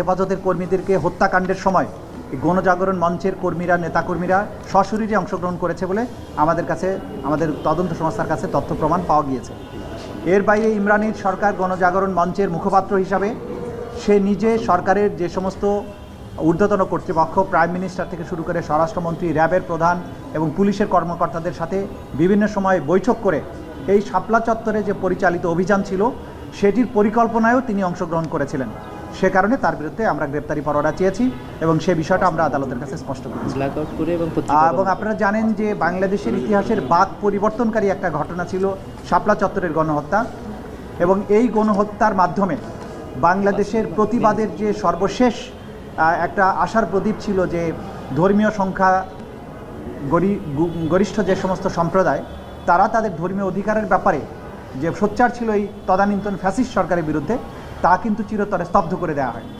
হেফাজতের কর্মীদেরকে হত্যাকাণ্ডের সময় গণজাগরণ মঞ্চের কর্মীরা, নেতাকর্মীরা সশরীরে অংশগ্রহণ করেছে বলে আমাদের কাছে, আমাদের তদন্ত সংস্থার কাছে তথ্য প্রমাণ পাওয়া গিয়েছে। এর বাইরে ইমরানের সরকার গণজাগরণ মঞ্চের মুখপাত্র হিসাবে সে নিজে সরকারের যে সমস্ত ঊর্ধ্বতন কর্তৃপক্ষ, প্রাইম মিনিস্টার থেকে শুরু করে স্বরাষ্ট্রমন্ত্রী, র্যাবের প্রধান এবং পুলিশের কর্মকর্তাদের সাথে বিভিন্ন সময় বৈঠক করে এই শাপলা চত্বরে যে পরিচালিত অভিযান ছিল, সেটির পরিকল্পনায়ও তিনি অংশগ্রহণ করেছিলেন। সে কারণে তার বিরুদ্ধে আমরা গ্রেপ্তারি পরোয়ানা চেয়েছি এবং সে বিষয়টা আমরা আদালতের কাছে স্পষ্ট করেছি। এবং আপনারা জানেন যে বাংলাদেশের ইতিহাসের বাদ পরিবর্তনকারী একটা ঘটনা ছিল শাপলা চত্বরের গণহত্যা এবং এই গণহত্যার মাধ্যমে বাংলাদেশের প্রতিবাদের যে সর্বশেষ একটা আশার প্রদীপ ছিল যে ধর্মীয় সংখ্যা গরিষ্ঠ যে সমস্ত সম্প্রদায় তারা তাদের ধর্মীয় অধিকারের ব্যাপারে যে সোচ্চার ছিল এই তদানীন্তন ফ্যাসিস্ট সরকারের বিরুদ্ধে তা কিন্তু চিরতরে স্তব্ধ করে দেওয়া হয়।